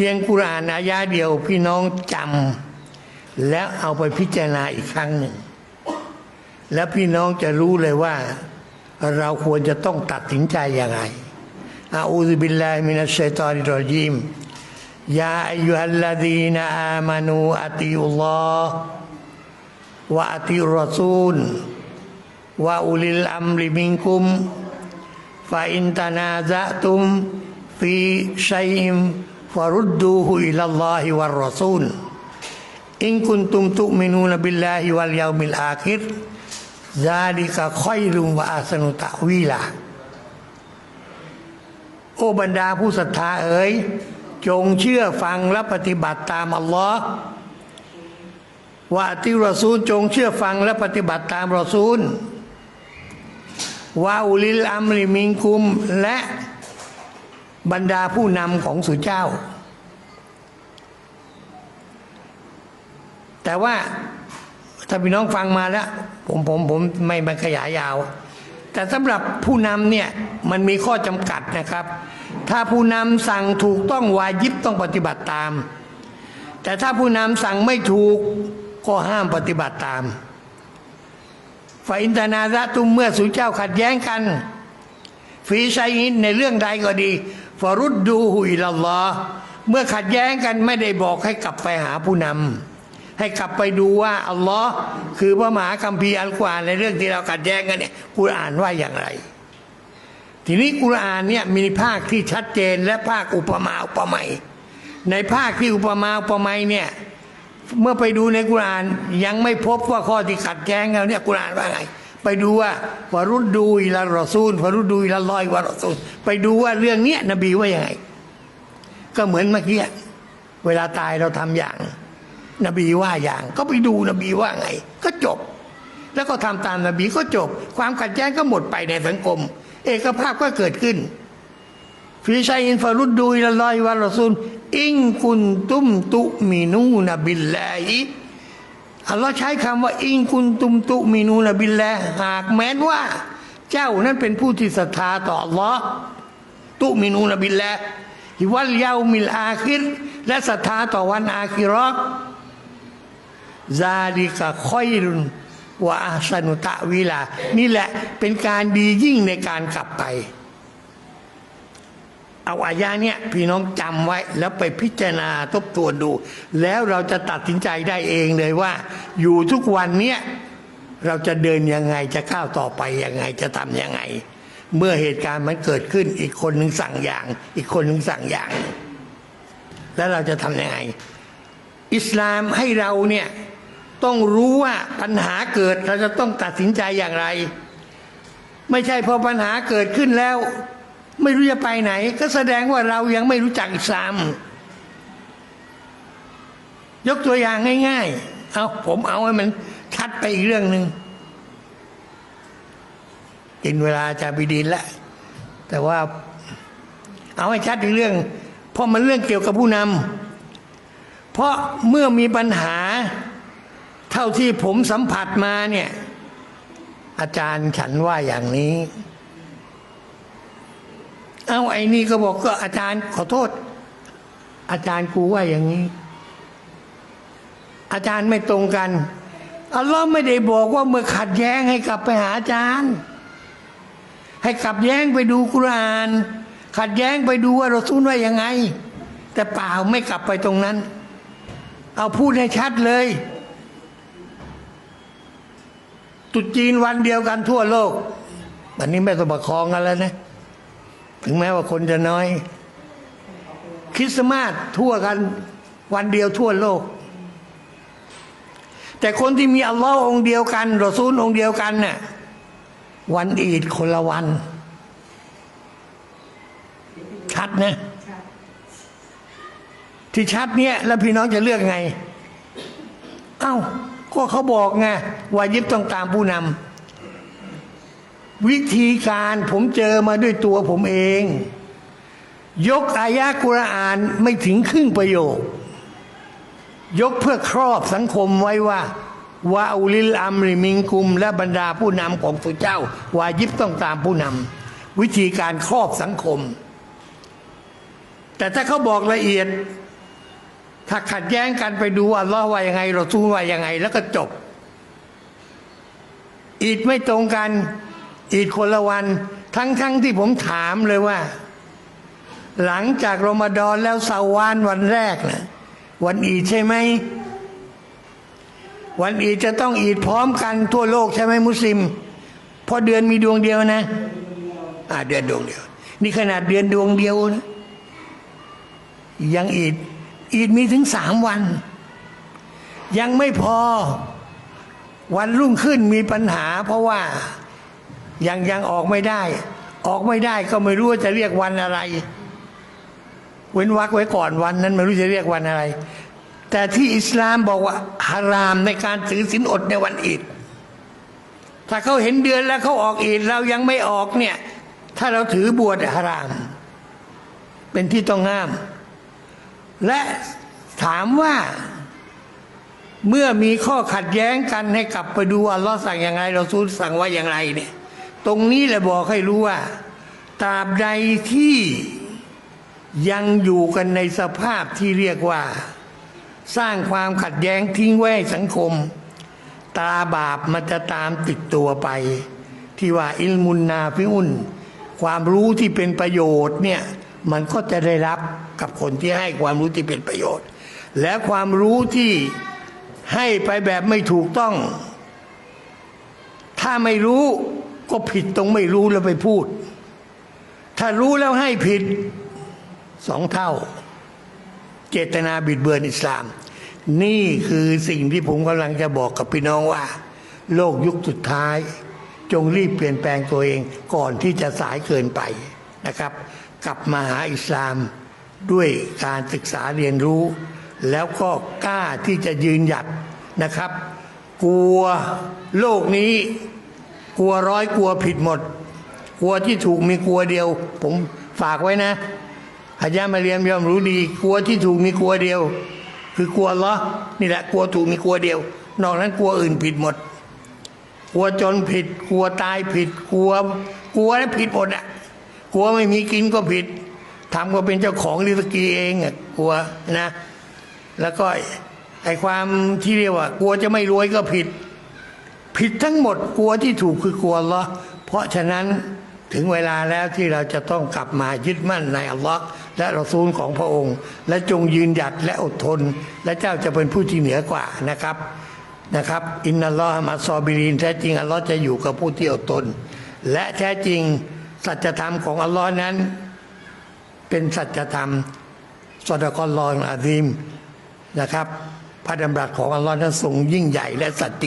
พียงกุรานอายาเดียวพี่น้องจำแล้วเอาไปพิจารณาอีกครั้งหนึ่ง แล้วพี่น้องจะรู้เลยว่า เราควรจะต้องตัดสินใจยังไงอาอูซบิลลาฮิมินัชชัยฏอนิรรจีมยาอายุฮัลลาดีนอามานูอัติอุลลอฮ์วะอัติอุรรซูลวะอุลิลอัมริมิงกุม วรุดดูฮุอิลลอฮิวะรอซูลอิงคุนตุมตุมินูนบิลลาฮิวัลยามิลอาคิรซาลิกะค่อยลุมวะาสนุตะวีละโอบรรดาผู้ศรัทธาเอ๋ยจงเชื่อฟังและปฏิบัติตามอัลลอฮ์ว่าติรอซูลจงเชื่อฟังและปฏิบัติตามรอซูลว่าอุลิลอัมริมิงคุมและ บรรดาผู้นำของสุเจ้า แต่ว่าถ้าพี่น้องฟังมาแล้ว ผมผมผมไม่มาขยายยาว แต่สำหรับผู้นำเนี่ยมันมีข้อจำกัดนะครับ ถ้าผู้นำสั่งถูกต้องวายิบต้องปฏิบัติตาม แต่ถ้าผู้นำสั่งไม่ถูกก็ห้ามปฏิบัติตามฝ่ายอินทนาระตุมเมื่อสุเจ้าขัดแย้งกันฟีชัยอินในเรื่องใดก็ดี ฟรุดดูหุอิลลอเมื่อขัดแย้งกันไม่ได้บอกให้กลับไปหาผู้นำให้กลับไปดูว่าอัลลอฮ์คือพระมหาคัมภีร์อัลกุรอานในเรื่องที่เราขัดแย้งกันเนี่ยกุรอานว่าอย่างไร ทีนี้กุรอานเนี่ยมีภาคที่ชัดเจนและภาคอุปมาอุปไมยในภาคที่อุปมาอุปไมยเนี่ยเมื่อไปดูในกุรอานยังไม่พบว่าข้อที่ขัดแย้งกันเนี่ยกุรอานว่าไง ไปดูว่าวารุดดูอิลารอซูลวารุดดูอิลาลอยวารอซูลไปดูว่าเรื่องเนี้ยนบีว่ายังไง ก็เหมือนเมื่อกี้เวลาตายเราทำอย่าง นบีว่าอย่าง ก็ไปดูนบีว่าไง ก็จบ แล้วก็ทำตามนบีก็จบ ความขัดแย้งก็หมดไปในสังคม เอกภาพก็เกิดขึ้นฟีชัยอินฟารุดดูอิลลอฮิวะรอซูลอิงกุนตุมตุมินูนบิลลาฮิ อัลลอฮ์ใช้คำว่า อิงกุนตุมตุมินูนบิลแลหากแม้นว่า เจ้านั้นเป็นผู้ที่ศรัทธาต่ออัลลอฮ์ตุมินูนบิลแลฮิวัลยามิลอาคิรและศรัทธาต่อวันอาคิรอซาลิกะคอยรุนวะอาสนุตะวิลา นี่แหละเป็นการดียิ่งในการกลับไป เอาอายาเนี่ยพี่น้องจำไว้แล้วไปพิจารณาทบทวนดู แล้วเราจะตัดสินใจได้เองเลยว่า อยู่ทุกวันเนี้ยเราจะเดินยังไงจะก้าวต่อไปยังไงจะทำยังไง เมื่อเหตุการณ์มันเกิดขึ้นอีกคนหนึ่งสั่งอย่าง อีกคนหนึ่งสั่งอย่าง แล้วเราจะทำยังไง อิสลามให้เราเนี่ยต้องรู้ว่าปัญหาเกิดเราจะต้องตัดสินใจอย่างไร ไม่ใช่พอปัญหาเกิดขึ้นแล้ว ไม่รู้จะไปไหน ก็แสดงว่าเรายังไม่รู้จักอิสลาม ยกตัวอย่างง่าย ๆ เอาผมเอาให้มันชัดไปอีกเรื่องหนึ่งกินเวลาจะบิดินแล้วแต่ว่าเอาให้ชัดอีกเรื่อง เพราะมันเรื่องเกี่ยวกับผู้นำเพราะเมื่อมีปัญหาเท่าที่ผมสัมผัสมาเนี่ย อาจารย์ฉันว่าอย่างนี้ เอาไอ้นี่ก็บอกก็อาจารย์ขอโทษ อาจารย์กูว่าอย่างนี้ อาจารย์ไม่ตรงกันอัลลอฮ์ไม่ได้บอกว่าเมื่อขัดแย้งให้กลับไปหาอาจารย์ ให้กลับแย้งไปดูกุราน ขัดแย้งไปดูว่าเราสู้ว่ายังไง แต่เปล่าไม่กลับไปตรงนั้น เอาพูดให้ชัดเลยตุจีนวันเดียวกันทั่วโลก วันนี้ไม่ต้องประคองกันแล้วนะ ถึงแม้ว่าคนจะน้อย คริสต์มาสทั่วกันวันเดียวทั่วโลก แต่คนที่มีอัลลอฮ์องเดียวกันรอซูลองเดียวกันน่ะวันอีดคนละวัน ชัดนะที่ชัดเนี่ยแล้วพี่น้องจะเลือกไง เอ้าก็เขาบอกไงวายิบต้องตามผู้นำ วิธีการผมเจอมาด้วยตัวผมเอง ยกอายะกุรอานไม่ถึงครึ่งประโยค ยกเพื่อครอบสังคมไว้ว่าวาอุลิลอัมริมิงกุม และบรรดาผู้นำของพระเจ้าวายิบต้องตามผู้นำวิธีการครอบสังคม แต่ถ้าเขาบอกละเอียด ถ้าขัดแย้งกันไปดูอัลลอฮ์ว่ายังไงเราสู้ว่ายังไง แล้วก็จบอีดไม่ตรงกัน อีดคนละวัน ทั้งๆทที่ผมถามเลยว่า หลังจากรมฎอนแล้วซาวานวันแรกนะวันอีดใช่ไหม วันอีดจะต้องอีดพร้อมกันทั่วโลกใช่ไหมมุสลิมเพราะเดือนมีดวงเดียวนะ อ่าเดือนดวงเดียว นี่ขนาดเดือนดวงเดียวนะยังอีดอีดมีถึงสามวัน ยังไม่พอ วันรุ่งขึ้นมีปัญหาเพราะว่า ยังยังออกไม่ได้ ออกไม่ได้ก็ไม่รู้ว่าจะเรียกวันอะไร เว้นวรรคไว้ก่อนวันนั้นไม่รู้จะเรียกวันอะไร แต่ที่อิสลามบอกว่าฮารามในการถือศีลอดในวันอีดถ้าเขาเห็นเดือนแล้วเขาออกอีดเรายังไม่ออกเนี่ย ถ้าเราถือบวชฮาราม เป็นที่ต้องห้าม และถามว่าเมื่อมีข้อขัดแย้งกันให้กลับไปดูอัลลอฮ์สั่งอย่างไรเราซูลสั่งว่าอย่างไรเนี่ย ตรงนี้แหละบอกให้รู้ว่าตราบใดที่ยังอยู่กันในสภาพที่เรียกว่า สร้างความขัดแย้งทิ้งไว้สังคม ตาบาปมันจะตามติดตัวไป ที่ว่าอิลมุนนาฟิอุนความรู้ที่เป็นประโยชน์เนี่ยมันก็จะได้รับกับคนที่ให้ความรู้ที่เป็นประโยชน์ และความรู้ที่ให้ไปแบบไม่ถูกต้อง ถ้าไม่รู้ ก็ผิดตรงไม่รู้แล้วไปพูด ถ้ารู้แล้วให้ผิดสองเท่า เจตนาบิดเบือนอิสลาม นี่คือสิ่งที่ผมกำลังจะบอกกับพี่น้องว่า โลกยุคสุดท้าย จงรีบเปลี่ยนแปลงตัวเองก่อนที่จะสายเกินไปนะครับ กลับมาหาอิสลามด้วยการศึกษาเรียนรู้ แล้วก็กล้าที่จะยืนหยัดนะครับ กลัวโลกนี้ กลัวร้อยกลัวผิดหมด กลัวที่ถูกมีกลัวเดียว ผมฝากไว้นะอาจารย์มาเรียมยอมรู้ดี กลัวที่ถูกมีกลัวเดียว คือกลัวเหรอนี่แหละกลัวถูกมีกลัวเดียว นอกนั้นกลัวอื่นผิดหมด กลัวจนผิด กลัวตายผิด กลัว กลัวแล้วผิดหมดอะกลัวไม่มีกินก็ผิดทำก็เป็นเจ้าของลิสกีเองอะกลัวนะ แล้วก็ไอความที่เรียกว่า กลัวจะไม่รวยก็ผิด ผิดทั้งหมดกลัวที่ถูกคือกลัวลอเพราะฉะนั้นถึงเวลาแล้วที่เราจะต้องกลับมายึดมั่นในอัลลอฮ์และรอซูลของพระองค์ และจงยืนหยัดและอดทน และเจ้าจะเป็นผู้ที่เหนือกว่านะครับนะครับ อินนัลลอฮ์มาซอบิรินแท้จริงอัลลอฮ์จะอยู่กับผู้ที่อดทน และแท้จริงสัจธรรมของอัลลอฮ์นั้น เป็นสัจธรรมสดกอลลอฮ์อาซีมนะครับ พระดำรัสของอัลลอฮ์นั้นทรงยิ่งใหญ่และสัจจริง